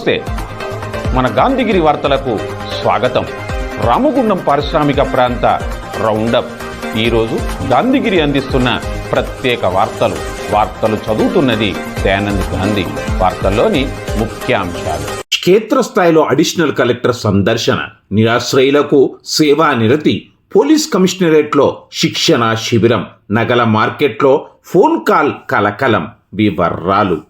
నమస్తే. మన గాంధీగిరి వార్తలకు స్వాగతం. రామగుండం పారిశ్రామిక ప్రాంత రౌండప్. ఈరోజు గాంధీగిరి అందిస్తున్న ప్రత్యేక వార్తలు. వార్తలు చదువుతున్నది దయానంద్ గాంధీ. వార్తల్లోని ముఖ్యాంశాలు. క్షేత్రస్థాయిలో అడిషనల్ కలెక్టర్ సందర్శన. నిరాశ్రయులకు సేవా నిరతి. పోలీస్ కమిషనరేట్లో శిక్షణ శిబిరం. నగల మార్కెట్లో ఫోన్ కాల్ కలకలం. వివర్రాలు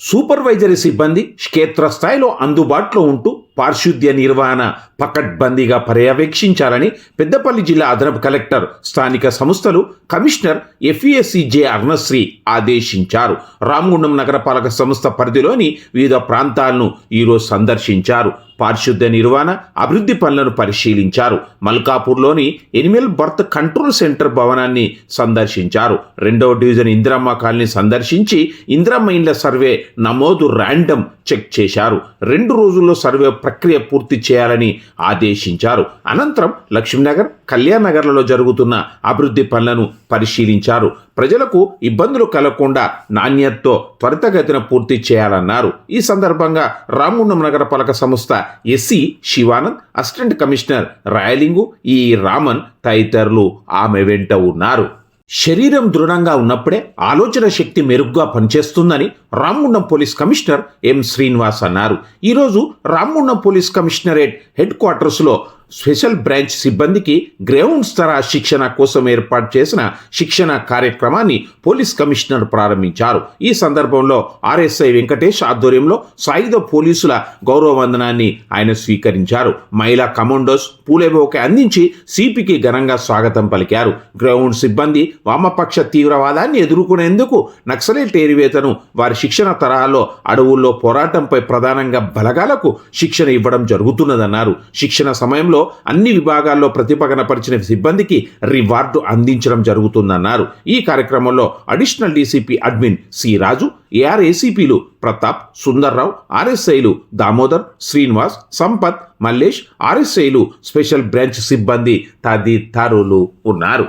Supervisory సిబ్బంది క్షేత్రస్థాయిలో అందుబాటులో ఉంటూ పారిశుద్ధ్య నిర్వహణ పకడ్బందీగా పర్యవేక్షించాలని పెద్దపల్లి జిల్లా అదనపు కలెక్టర్ స్థానిక సంస్థలు కమిషనర్ ఎఫ్ఈఎస్సి జె అర్ణశ్రీ ఆదేశించారు. రామగుండం నగరపాలక సంస్థ పరిధిలోని వివిధ ప్రాంతాలను ఈరోజు సందర్శించారు. పారిశుద్ధ్య నిర్వహణ అభివృద్ధి పనులను పరిశీలించారు. మల్కాపూర్లోని ఎనిమల్ బర్త్ కంట్రోల్ సెంటర్ భవనాన్ని సందర్శించారు. రెండవ డివిజన్ ఇందిరమ్మ కాలనీ సందర్శించి ఇందిరమ్మ ఇండ్ల సర్వే నమోదు ర్యాండమ్ చెక్ చేశారు. రెండు రోజుల్లో సర్వే ప్రక్రియ పూర్తి చేయాలని ఆదేశించారు. అనంతరం లక్ష్మీనగర్ కళ్యాణ్ నగర్లలో జరుగుతున్న అభివృద్ధి పనులను పరిశీలించారు. ప్రజలకు ఇబ్బందులు కలగకుండా నాణ్యతతో త్వరితగతిన పూర్తి చేయాలన్నారు. ఈ సందర్భంగా రామగుండం నగరపాలక సంస్థ SC Shivanand assistant commissioner Rayalingu E Raman తదితరులు ఆమె వెంట ఉన్నారు. శరీరం దృఢంగా ఉన్నప్పుడే ఆలోచన శక్తి మెరుగ్గా పనిచేస్తుందని Ramagundam police commissioner M Srinivas అన్నారు. ఈరోజు రామగుండం పోలీస్ కమిషనరేట్ హెడ్ క్వార్టర్స్లో స్పెషల్ బ్రాంచ్ సిబ్బందికి గ్రౌండ్ స్థర శిక్షణ కోసం ఏర్పాటు చేసిన శిక్షణ కార్యక్రమాన్ని పోలీస్ కమిషనర్ ప్రారంభించారు. ఈ సందర్భంలో ఆర్ఎస్ఐ వెంకటేష్ ఆధ్వర్యంలో సాయుధ పోలీసుల గౌరవ వందనాన్ని ఆయన స్వీకరించారు. మహిళా కమాండోస్ పూలేబోకే అందించి సిపికి ఘనంగా స్వాగతం పలికారు. గ్రౌండ్ సిబ్బంది వామపక్ష తీవ్రవాదాన్ని ఎదుర్కొనేందుకు నక్సలైట్ ఏరివేతను వారి శిక్షణ తరహాలో అడవుల్లో పోరాటంపై ప్రధానంగా బలగాలకు శిక్షణ ఇవ్వడం జరుగుతున్నదన్నారు. శిక్షణ సమయంలో అన్ని విభాగాల్లో ప్రతిభ కనపరిచిన సిబ్బందికి రివార్డు అందించడం జరుగుతుందన్నారు. ఈ కార్యక్రమంలో additional DCP admin C Raju AR ఏసీపీలు Pratap Sundar Rao ఆర్ఎస్ఐలు దామోదర్ శ్రీనివాస్ సంపత్ మల్లేష్ ఆర్ఎస్ఐలు స్పెషల్ బ్రాంచ్ సిబ్బంది తదితరులు ఉన్నారు.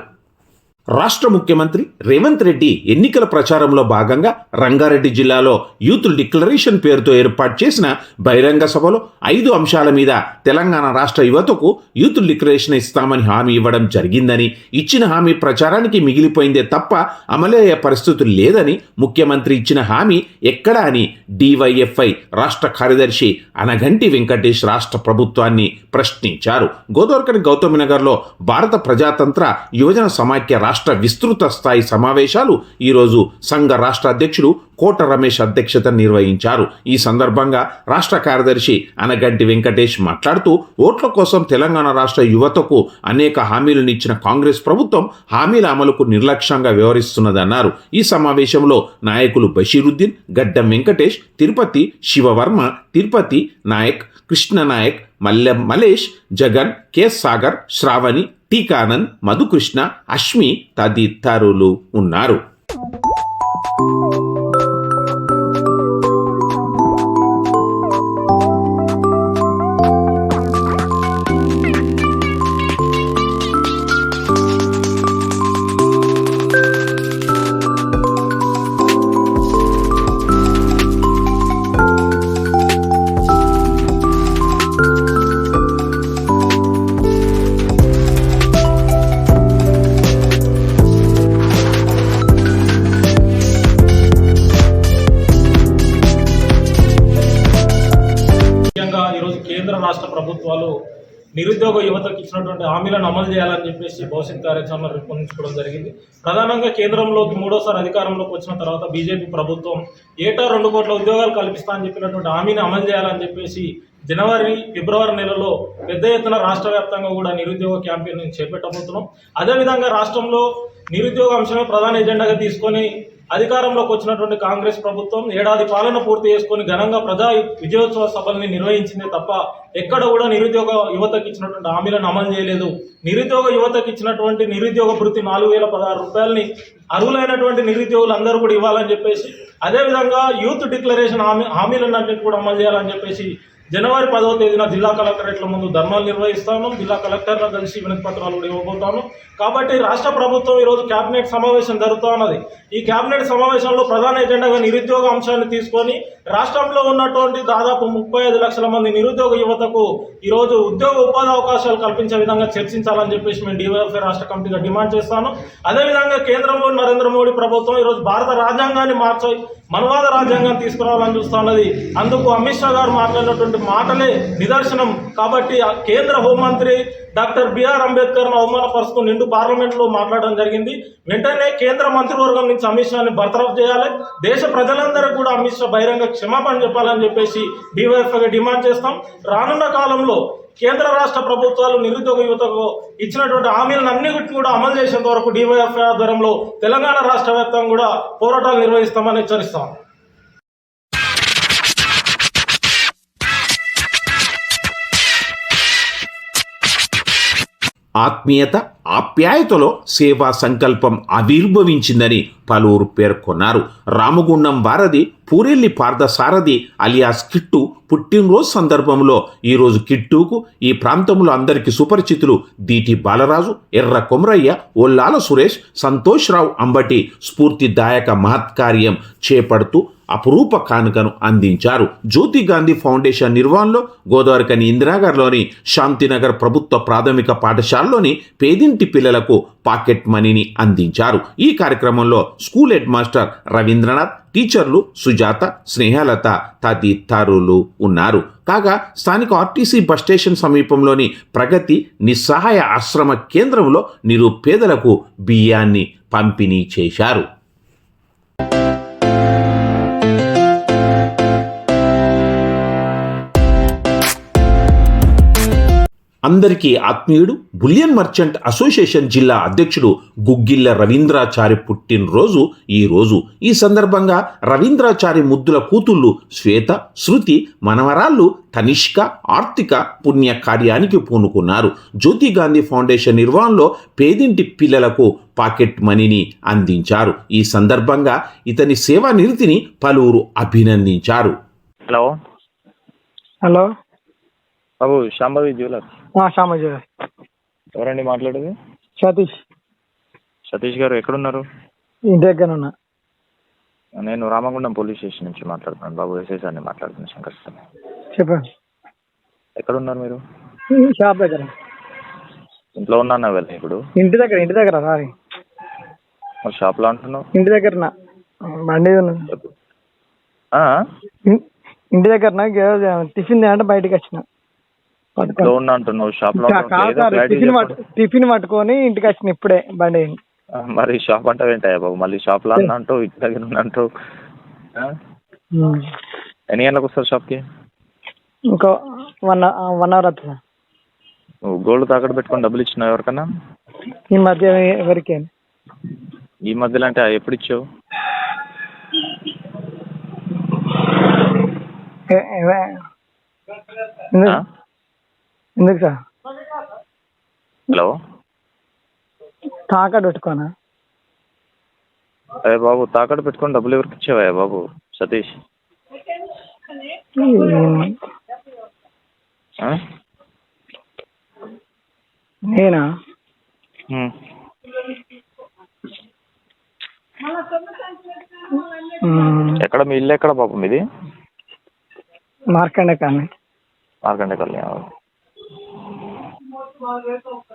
రాష్ట్ర ముఖ్యమంత్రి రేవంత్ రెడ్డి ఎన్నికల ప్రచారంలో భాగంగా రంగారెడ్డి జిల్లాలో యూత్ డిక్లరేషన్ పేరుతో ఏర్పాటు చేసిన బహిరంగ సభలో ఐదు అంశాల మీద తెలంగాణ రాష్ట్ర యువతకు యూత్ డిక్లరేషన్ ఇస్తామని హామీ ఇవ్వడం జరిగిందని ఇచ్చిన హామీ ప్రచారానికి మిగిలిపోయిందే తప్ప అమలయ్యే పరిస్థితులు లేదని ముఖ్యమంత్రి ఇచ్చిన హామీ ఎక్కడా అని డివైఎఫ్ఐ రాష్ట్ర కార్యదర్శి అనగంటి వెంకటేష్ రాష్ట్ర ప్రభుత్వాన్ని ప్రశ్నించారు. గోదావరికని గౌతమినగర్లో భారత ప్రజాతంత్ర యువజన సమాఖ్య రాష్ట్ర రాష్ట్ర విస్తృత స్థాయి సమావేశాలు ఈరోజు సంఘ రాష్ట్ర అధ్యక్షుడు కోట రమేష్ అధ్యక్షత నిర్వహించారు. ఈ సందర్భంగా రాష్ట్ర కార్యదర్శి అనగంటి వెంకటేష్ మాట్లాడుతూ ఓట్ల కోసం తెలంగాణ రాష్ట్ర యువతకు అనేక హామీలను ఇచ్చిన కాంగ్రెస్ ప్రభుత్వం హామీల అమలుకు నిర్లక్ష్యంగా వ్యవహరిస్తున్నదన్నారు. ఈ సమావేశంలో నాయకులు బషీరుద్దీన్ గడ్డం వెంకటేష్ తిరుపతి శివవర్మ తిరుపతి నాయక్ కృష్ణ నాయక్ మల్లె మలేష్ జగన్ కె. సాగర్ శ్రావణి టీకానంద్ మధుకృష్ణ అశ్మి తదితరులు ఉన్నారు. ప్రభుత్వాలు నిరుద్యోగ యువతకు ఇచ్చినటువంటి హామీలను అమలు చేయాలని చెప్పేసి భవిష్యత్ కార్యాచరణ రూపొందించుకోవడం జరిగింది. ప్రధానంగా కేంద్రంలోకి మూడోసారి అధికారంలోకి వచ్చిన తర్వాత బీజేపీ ప్రభుత్వం ఏటా రెండు కోట్ల ఉద్యోగాలు కల్పిస్తా అని చెప్పినటువంటి హామీని అమలు చేయాలని చెప్పేసి జనవరి ఫిబ్రవరి నెలలో పెద్ద ఎత్తున రాష్ట్ర వ్యాప్తంగా కూడా నిరుద్యోగ క్యాంపెయిన్ చేపట్టబోతున్నాం. అదేవిధంగా రాష్ట్రంలో నిరుద్యోగ అంశమే ప్రధాన ఎజెండాగా తీసుకొని అధికారంలోకి వచ్చినటువంటి కాంగ్రెస్ ప్రభుత్వం ఏడాది పాలన పూర్తి చేసుకొని ఘనంగా ప్రజా విజయోత్సవ సభల్ని నిర్వహించిందే తప్ప ఎక్కడ కూడా నిరుద్యోగ యువతకి ఇచ్చినటువంటి హామీలను అమలు చేయలేదు. నిరుద్యోగ యువతకి ఇచ్చినటువంటి నిరుద్యోగ భృతి నాలుగు వేల పదహారు రూపాయలని అర్హులైనటువంటి నిరుద్యోగులు అందరూ కూడా ఇవ్వాలని చెప్పేసి అదేవిధంగా యూత్ డిక్లరేషన్ హామీ హామీలన్నింటినీ కూడా అమలు చేయాలని చెప్పేసి జనవరి పదవ తేదీన జిల్లా కలెక్టరేట్ల ముందు ధర్నాలు నిర్వహిస్తాను. జిల్లా కలెక్టర్ల కలిసి వినతి పత్రాలు కూడా ఇవ్వబోతాను. కాబట్టి రాష్ట్ర ప్రభుత్వం ఈరోజు కేబినెట్ సమావేశం జరుగుతూ ఉన్నది. ఈ కేబినెట్ సమావేశంలో ప్రధాన ఎజెండాగా నిరుద్యోగ అంశాన్ని తీసుకొని రాష్ట్రంలో ఉన్నటువంటి దాదాపు ముప్పై ఐదు లక్షల మంది నిరుద్యోగ యువతకు ఈరోజు ఉద్యోగ ఉపాధి అవకాశాలు కల్పించే విధంగా చర్చించాలని చెప్పేసి మేము డివైఎఫ్ఐ రాష్ట్ర కమిటీగా డిమాండ్ చేస్తాను. అదేవిధంగా కేంద్రంలో నరేంద్ర మోడీ ప్రభుత్వం ఈరోజు భారత రాజ్యాంగాన్ని మార్చి మనవాద రాజ్యాంగాన్ని తీసుకురావాలని చూస్తున్నది అందుకు అమిత్ షా గారు మాట్లాడినటువంటి మాటలే నిదర్శనం. కాబట్టి ఆ కేంద్ర హోంమంత్రి డాక్టర్ బిఆర్ అంబేద్కర్ను అవమానపరుస్తూ నిండు పార్లమెంట్లో మాట్లాడడం జరిగింది. వెంటనే కేంద్ర మంత్రివర్గం నుంచి అమిత్ షాని బర్తరఫ్ చేయాలి. దేశ ప్రజలందరూ కూడా అమిత్ షా బహిరంగ క్షమాపణ చెప్పాలని చెప్పేసి డివైఎఫ్ఐగా డిమాండ్ చేస్తాం. రానున్న కాలంలో కేంద్ర రాష్ట్ర ప్రభుత్వాలు నిరుద్యోగ యువతకు ఇచ్చినటువంటి హామీలను అన్నిటిని కూడా అమలు చేసేంత వరకు డివైఎఫ్ఐ ఆధ్వర్యంలో తెలంగాణ రాష్ట్ర వ్యాప్తంగా కూడా పోరాటాలు నిర్వహిస్తామని హెచ్చరిస్తాం. ఆత్మీయత ఆప్యాయతలో సేవా సంకల్పం ఆవిర్భవించిందని పలువురు పేర్కొన్నారు. రామగుండం వారధి పూరెల్లి పార్థసారథి అలియాస్ కిట్టు పుట్టినరోజు సందర్భంలో ఈరోజు కిట్టుకు ఈ ప్రాంతంలో అందరికీ సుపరిచితులు దీటి బాలరాజు ఎర్ర కొమరయ్య ఒల్లాల సురేష్ సంతోష్ రావు అంబటి స్ఫూర్తిదాయక మహత్కార్యం చేపడుతూ అపురూప కానుకను అందించారు. జ్యోతి గాంధీ ఫౌండేషన్ నిర్వహణలో గోదావరికని ఇందిరాగర్లోని శాంతినగర్ ప్రభుత్వ ప్రాథమిక పాఠశాలలోని పేదింటి పిల్లలకు పాకెట్ మనీని అందించారు. ఈ కార్యక్రమంలో స్కూల్ హెడ్ మాస్టర్ రవీంద్రనాథ్ టీచర్లు సుజాత స్నేహలత తదితరులు ఉన్నారు. కాగా స్థానిక ఆర్టీసీ బస్ స్టేషన్ సమీపంలోని ప్రగతి నిస్సహాయ ఆశ్రమ కేంద్రంలో నిరుపేదలకు బియ్యాన్ని పంపిణీ చేశారు. అందరికీ ఆత్మీయుడు బులియన్ మర్చెంట్ అసోసియేషన్ జిల్లా అధ్యక్షుడు గుగ్గిళ్ళ రవీంద్రాచారి పుట్టినరోజు ఈ రోజు. ఈ సందర్భంగా రవీంద్రాచారి ముద్దుల కూతుళ్ళు శ్వేత శృతి మనవరాళ్ళు తనిష్క ఆర్థిక పుణ్య కార్యానికి పూనుకున్నారు. జ్యోతి గాంధీ ఫౌండేషన్ నిర్వహణలో పేదింటి పిల్లలకు పాకెట్ మనీని అందించారు. ఈ సందర్భంగా ఇతని సేవా నిరతిని పలువురు అభినందించారు. హలో. హలో. బాబు శాంభవి జ్యువెలర్స్. శ్యామజ ఎవరండి మాట్లాడేది? సతీష్. సతీష్ గారు ఎక్కడున్నారు? ఇంటి దగ్గర ఉన్నా. నేను రామగుండం పోలీస్ స్టేషన్ నుంచి మాట్లాడుతున్నాను. బాబు ఎస్ఐ సార్ని మాట్లాడుతున్నాను శంకర్ సార్ చెప్పండి. ఎక్కడున్నారు మీరు? షాప్ దగ్గర. ఇంట్లో ఉన్నాను వెళ్ళి ఇప్పుడు? ఇంటి దగ్గర ఇంటి దగ్గర సారీ మరి షాప్లో అంటున్నావు? ఇంటి దగ్గర బండి ఉన్నది. ఇంటి దగ్గర టిఫిన్ అంటే బయటకు వచ్చిన. ఉన్నా అంటున్నావు సార్, క్లారిటీ టిఫిన్. పట్టు టిఫిన్ పట్టుకొని ఇంటికి వచ్చిన ఇప్పుడే బండి మరి షాప్ అంటే ఏంటయ్యా బాబు? మళ్ళీ షాప్లో అన్నా అంటావు ఇంటి దగ్గర ఉన్నా అంటావు. ఆ? ఉమ్. ఎన్ని గంటలకు వస్తారు షాప్కి? ఇంకో వన్ వన్ అవర్ అవుతుంది? నువ్వు గోల్డ్ తాకట్టు పెట్టుకొని డబ్బులు ఇచ్చినావు ఎవరికన్నా? ఈ మధ్య ఎవరికి ఈ మధ్యలో అంటే ఎప్పుడు ఇచ్చావు? ఏ- ఆ? ఎందుకు సార్? హలో? తాకట్టు పెట్టుకోనా? అరే బాబు తాకట్టు పెట్టుకొని డబ్బులు ఎవరికి ఇచ్చావా బాబు సతీష్? నేనా. ఎక్కడ మీ ఇల్లు ఎక్కడ బాబు మీది? మార్కండే కానీ మార్కండే కళ్యాణ్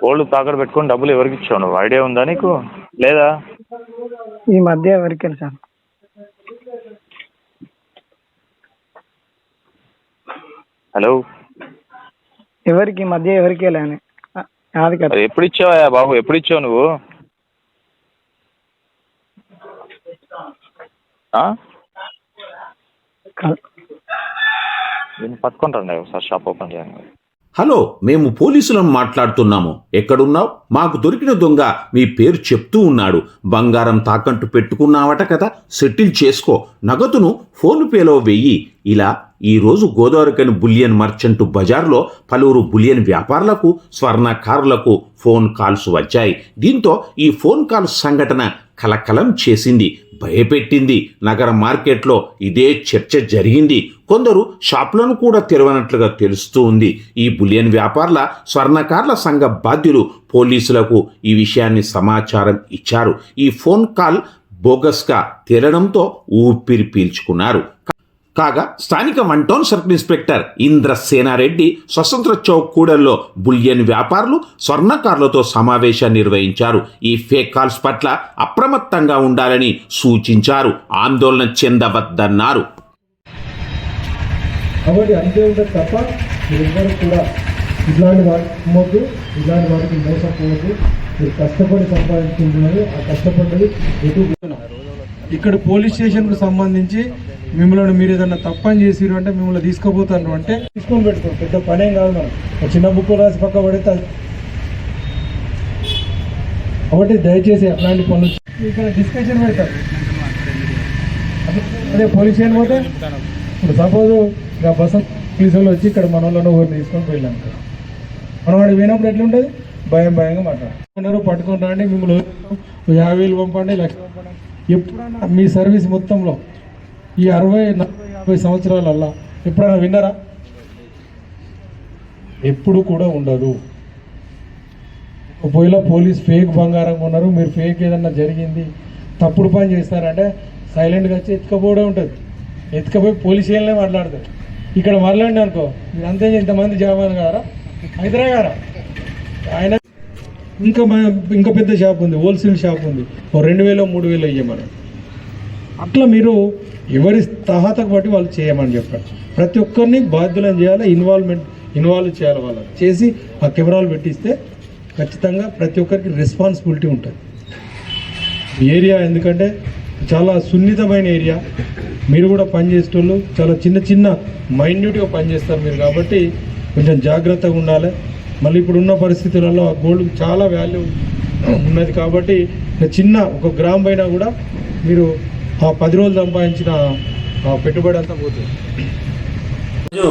గోల్డ్ తాకట్టు పెట్టుకొని డబ్బులు ఎవరికి ఇచ్చావు నువ్వు? ఐడియా ఉందా నీకు? లేదా? ఈ మధ్య ఎవరికి సార్? హలో? ఎవరికి ఈ మధ్య ఎవరికి అని. అది కదా. ఎప్పుడు ఇచ్చావా బాబు? ఎప్పుడు ఇచ్చావు నువ్వు? దీన్ని పట్టుకొని రండి ఒకసారి షాప్ ఓపెన్ చేయండి. హలో మేము పోలీసులను మాట్లాడుతున్నాము. ఎక్కడున్నావు? మాకు దొరికిన దొంగ మీ పేరు చెప్తూ ఉన్నాడు. బంగారం తాకట్టు పెట్టుకున్నావట కదా సెటిల్ చేసుకో. నగదును ఫోన్ పేలో వెయ్యి. ఇలా ఈరోజు గోదావరికని బులియన్ మర్చెంట్ బజార్లో పలువురు బులియన్ వ్యాపారులకు స్వర్ణకారులకు ఫోన్ కాల్స్ వచ్చాయి. దీంతో ఈ ఫోన్ కాల్ సంఘటన కలకలం చేసింది. భయపెట్టింది. నగర మార్కెట్లో ఇదే చర్చ జరిగింది. కొందరు షాపులను కూడా తెరవనట్లుగా తెలుస్తూ ఉంది. ఈ బులియన్ వ్యాపారుల స్వర్ణకారుల సంఘ బాధ్యులు పోలీసులకు ఈ విషయాన్ని సమాచారం ఇచ్చారు. ఈ ఫోన్ కాల్ బోగస్గా తేలడంతో ఊపిరి పీల్చుకున్నారు. కాగా స్థానిక one town circle inspector Indra Senareddy Swatantra Chowk కూడల్లో bullion వ్యాపారులు స్వర్ణకారులతో సమావేశాన్ని నిర్వహించారు. ఈ ఫేక్ కాల్స్ పట్ల అప్రమత్తంగా ఉండాలని సూచించారు. ఆందోళన చెందవద్దన్నారు. కాబట్టి అంతే ఉంటుంది తప్ప మీరెవ్వరు కూడా ఇట్లాంటి వాటికి అమ్మొద్దు ఇట్లాంటి వాటికి మోసపోవద్దు. మీరు కష్టపడి సంపాదించుకుంటున్నారు ఆ కష్టపడ్డది ఎటు ఇక్కడ పోలీస్ స్టేషన్కు సంబంధించి మిమ్మల్ని మీరు ఏదన్నా తప్పని చేసిరు అంటే మిమ్మల్ని తీసుకుపోతారు అంటే తీసుకొని పెట్టుకో పెద్ద పనేం కాదు మనం ఒక చిన్న బుక్ రాసి పక్క పడితే కాబట్టి దయచేసి అట్లాంటి పనులు ఇక్కడ డిస్కషన్ పెడతారు. అదే- పోలీస్ స్టేషన్ పోతే ఇప్పుడు సపోజ్ ఇక బస్ పోలీసు వాళ్ళు వచ్చి ఇక్కడ మన వాళ్ళని ఒకరిని తీసుకొని వెళ్ళాం మనం వాడికి పోయినప్పుడు ఎట్లుంటుంది? భయం భయంగా మాట్లాడుతున్నారు. పట్టుకుంటారండి మిమ్మల్ని యాభై వేలు పంపండి లక్ష పంపండి మీ సర్వీస్ మొత్తంలో ఈ అరవై నలభై యాభై సంవత్సరాలల్లా ఎప్పుడైనా విన్నారా? ఎప్పుడు కూడా ఉండదు. ఒకవేళ పోలీస్ ఫేక్ బంగారం కొన్నారు మీరు ఫేక్ ఏదన్నా జరిగింది తప్పుడు పని చేస్తారంటే సైలెంట్గా వచ్చి ఎత్తుకపోవడం ఉంటుంది. ఎత్తుకపోయి పోలీస్ స్టేషన్లే మాట్లాడతారు. ఇక్కడ మాట్లాడిన అనుకో మీరు అంతే ఇంతమంది జవాన్ గారా హైదరా గారా? ఆయన ఇంకా ఇంకా పెద్ద షాప్ ఉంది హోల్సేల్ షాప్ ఉంది. ఓ రెండు వేలు మూడు వేలు ఇవ్వమని అట్లా మీరు ఎవరి తహతకు బట్టి వాళ్ళు చేయమని చెప్పారు. ప్రతి ఒక్కరిని బాధ్యులను చేయాలి ఇన్వాల్వ్మెంట్ ఇన్వాల్వ్ చేయాలి వాళ్ళని. చేసి ఆ కెమెరాలు పెట్టిస్తే ఖచ్చితంగా ప్రతి ఒక్కరికి రెస్పాన్సిబిలిటీ ఉంటుంది. ఏరియా ఎందుకంటే చాలా సున్నితమైన ఏరియా. మీరు కూడా పనిచేసేటోళ్ళు చాలా చిన్న చిన్న మైన్యూట్గా పనిచేస్తారు మీరు కాబట్టి కొంచెం జాగ్రత్తగా ఉండాలి. మళ్ళీ ఇప్పుడు ఉన్న పరిస్థితులలో ఆ గోల్డ్ చాలా వాల్యూ ఉన్నది కాబట్టి చిన్న ఒక గ్రామ్ పైన కూడా మీరు ఆ పది రోజులు సంపాదించిన పెట్టుబడి అంతా పోతుంది. రోజు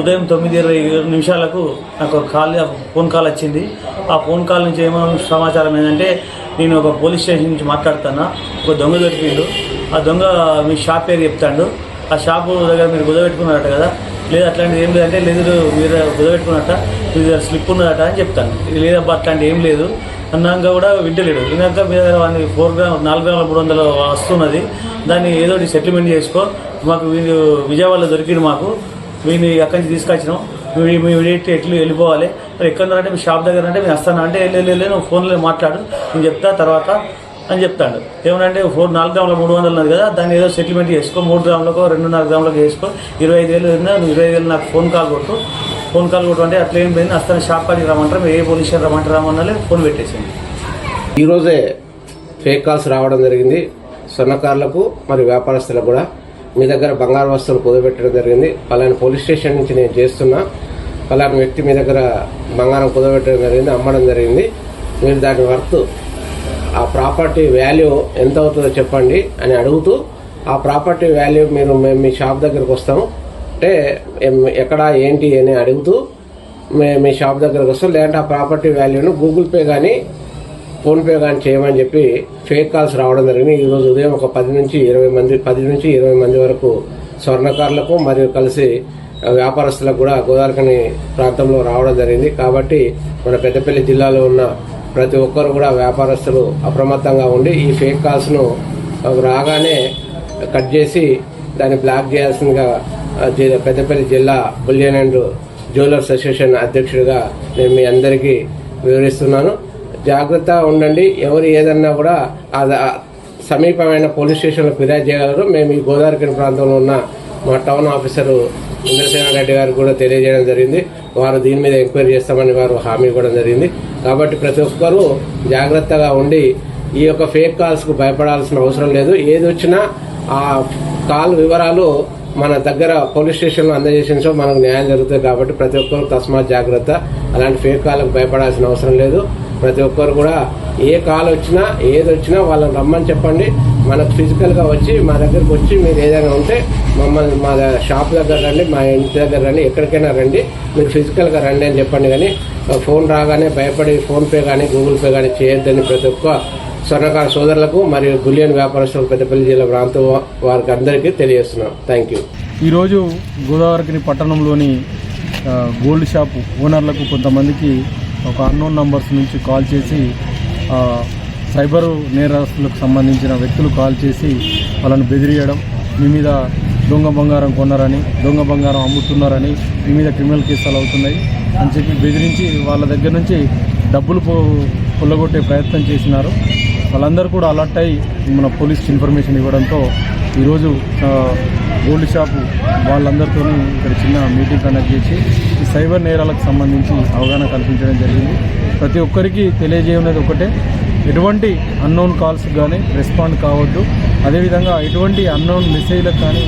ఉదయం తొమ్మిది ఇరవై నిమిషాలకు నాకు ఒక కాల్ ఫోన్ కాల్ వచ్చింది. ఆ ఫోన్ కాల్ నుంచి ఏమో సమాచారం ఏంటంటే నేను ఒక పోలీస్ స్టేషన్ నుంచి మాట్లాడుతాను ఒక దొంగ దొరికిండు. ఆ దొంగ మీ షాప్ పేరు చెప్తాడు. ఆ షాపు దగ్గర మీరు గుదపెట్టుకున్నారట కదా? లేదు అట్లాంటిది ఏం లేదంటే లేదు మీరు గుదపెట్టుకున్నట్ట మీ దగ్గర స్లిప్ ఉన్నదట అని చెప్తాను లేదబ్బా అట్లాంటి ఏం లేదు. అన్నాక కూడా వింటలేడు. విన్నాక మీ దగ్గర వాడిని ఫోర్ గ్రామ్ నాలుగు గ్రాముల మూడు వందలు వస్తున్నది. దాన్ని ఏదో సెటిల్మెంట్ చేసుకో. మాకు వీళ్ళు విజయవాడలో దొరికింది మాకు. వీడిని అక్కడి నుంచి తీసుకొచ్చినాం. మీ ఎట్లు వెళ్ళిపోవాలి. మరి ఎక్కడ అంటే మీ షాప్ దగ్గర అంటే మీరు వస్తాను అంటే వెళ్ళి నువ్వు ఫోన్లో మాట్లాడు. నేను చెప్తా తర్వాత అని చెప్తాడు. ఏమంటే ఫోర్ నాలుగు గ్రాముల మూడు వందలు ఉన్నది కదా దాన్ని ఏదో సెటిల్మెంట్ చేసుకో. మూడు గ్రాములకు రెండున్నర గ్రాములకు చేసుకో. ఇరవై ఐదు వేలు నువ్వు ఇరవై ఐదు వేలు నాకు ఫోన్ కాల్ కొట్టు. ఫోన్ కాల్ కూడా అంటే అట్లా ఏం పోయింది అసలు షాప్ కాడికి రమ్మంటారు. ఏ పోలీస్ స్టేషన్ రమ్మంటారు రమ్మన్నా ఫోన్ పెట్టేసింది. ఈరోజే ఫేక్ కాల్స్ రావడం జరిగింది. స్వర్ణకారులకు మరి వ్యాపారస్తులకు కూడా. మీ దగ్గర బంగారు వస్తువులు కుదబెట్టడం జరిగింది. పలాని పోలీస్ స్టేషన్ నుంచి నేను చేస్తున్నా. పలాని వ్యక్తి మీ దగ్గర బంగారం కుదబెట్టడం జరిగింది అమ్మడం జరిగింది. మీరు దాని వర్త్ ఆ ప్రాపర్టీ వాల్యూ ఎంత అవుతుందో చెప్పండి అని అడుగుతూ ఆ ప్రాపర్టీ వాల్యూ మీరు మేము మీ షాప్ దగ్గరకు వస్తాము. అంటే ఎక్కడ ఏంటి అని అడుగుతూ మే మీ షాప్ దగ్గరకు వస్తాం లేదంటే ఆ ప్రాపర్టీ వాల్యూను గూగుల్ పే కానీ ఫోన్పే కానీ చేయమని చెప్పి ఫేక్ కాల్స్ రావడం జరిగింది. ఈరోజు ఉదయం ఒక పది నుంచి ఇరవై మంది పది నుంచి ఇరవై మంది వరకు స్వర్ణకారులకు మరియు కలిసి వ్యాపారస్తులకు కూడా గోదావరికని ప్రాంతంలో రావడం జరిగింది. కాబట్టి మన పెద్దపల్లి జిల్లాలో ఉన్న ప్రతి ఒక్కరు కూడా వ్యాపారస్తులు అప్రమత్తంగా ఉండి ఈ ఫేక్ కాల్స్ను రాగానే కట్ చేసి దాన్ని బ్లాక్ చేయాల్సిందిగా పెద్దపల్లి జిల్లా బుల్లియన్ అండ్ జ్యువెలర్స్ అసోసియేషన్ అధ్యక్షుడిగా నేను మీ అందరికీ వివరిస్తున్నాను. జాగ్రత్త ఉండండి. ఎవరు ఏదన్నా కూడా సమీపమైన పోలీస్ స్టేషన్లో ఫిర్యాదు చేయగలరు. మేము ఈ గోదావరికని ప్రాంతంలో ఉన్న మా టౌన్ ఆఫీసరు ఇంద్రసేన రెడ్డి గారికి కూడా తెలియజేయడం జరిగింది. వారు దీని మీద ఎంక్వైరీ చేస్తామని వారు హామీ ఇవ్వడం జరిగింది. కాబట్టి ప్రతి ఒక్కరూ జాగ్రత్తగా ఉండి ఈ యొక్క ఫేక్ కాల్స్కు భయపడాల్సిన అవసరం లేదు. ఏది వచ్చినా ఆ కాల్ వివరాలు మన దగ్గర పోలీస్ స్టేషన్లో అందజేసిన సో మనకు న్యాయం జరుగుతుంది కాబట్టి ప్రతి ఒక్కరు తస్మాత్ జాగ్రత్త. అలాంటి ఫేక్ కాళ్ళకు భయపడాల్సిన అవసరం లేదు. ప్రతి ఒక్కరు కూడా ఏ కాల్ వచ్చినా ఏది వచ్చినా వాళ్ళని రమ్మని చెప్పండి. మనకు ఫిజికల్గా వచ్చి మా దగ్గరకు వచ్చి మీరు ఏదైనా ఉంటే మమ్మల్ని మా షాప్ దగ్గర రండి మా ఇంటి దగ్గర రండి ఎక్కడికైనా రండి. మీరు ఫిజికల్గా రండి అని చెప్పండి కానీ ఫోన్ రాగానే భయపడి ఫోన్పే కానీ గూగుల్ పే కానీ చేయొద్దని ప్రతి ఒక్క స్వర్ణకార సోదరులకు మరియు బులియన్ వ్యాపారస్తులకు పెద్దపల్లి జిల్లా ప్రాంతం వారికి అందరికీ తెలియజేస్తున్నాం. థ్యాంక్ యూ ఈరోజు గోదావరికి పట్టణంలోని గోల్డ్ షాప్ ఓనర్లకు కొంతమందికి ఒక అన్నోన్ నంబర్స్ నుంచి కాల్ చేసి సైబర్ నేరస్తులకు సంబంధించిన వ్యక్తులు కాల్ చేసి వాళ్ళని బెదిరియడం మీ మీద దొంగ బంగారం కొన్నారని దొంగ బంగారం అమ్ముతున్నారని మీ మీద క్రిమినల్ కేసులు అవుతున్నాయి అని చెప్పి బెదిరించి వాళ్ళ దగ్గర నుంచి డబ్బులు పో కొల్లగొట్టే ప్రయత్నం చేసినారు. వాళ్ళందరూ కూడా అలర్ట్ అయ్యి మన పోలీస్కి ఇన్ఫర్మేషన్ ఇవ్వడంతో ఈరోజు గోల్డ్ షాపు వాళ్ళందరితో ఇక్కడ చిన్న మీటింగ్ కండక్ట్ చేసి ఈ సైబర్ నేరాలకు సంబంధించి అవగాహన కల్పించడం జరిగింది. ప్రతి ఒక్కరికి తెలియజేయనేది ఒకటే. ఎటువంటి అన్నోన్ కాల్స్ కానీ రెస్పాండ్ కావద్దు. అదేవిధంగా ఎటువంటి అన్నోన్ మెసేజ్లకు కానీ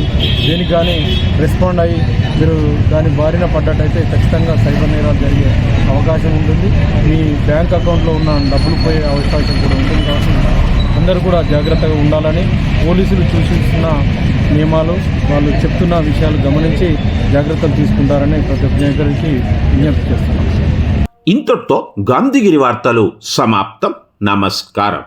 దేనికి కానీ రెస్పాండ్ అయ్యి మీరు దాని బారిన పడ్డట్టయితే ఖచ్చితంగా సైబర్ నేరాలు జరిగే అవకాశం ఉంటుంది. మీ బ్యాంక్ అకౌంట్లో ఉన్న డబ్బులు పోయే అవకాశం కూడా ఉంటుంది కాబట్టి అందరూ కూడా జాగ్రత్తగా ఉండాలని పోలీసులు సూచిస్తున్న నియమాలు వాళ్ళు చెప్తున్న విషయాలు గమనించి జాగ్రత్తలు తీసుకుంటారని ప్రతి ఒక్కరికి విజ్ఞప్తి చేస్తున్నాం. ఇంతటితో గాంధీగిరి వార్తలు సమాప్తం. నమస్కారం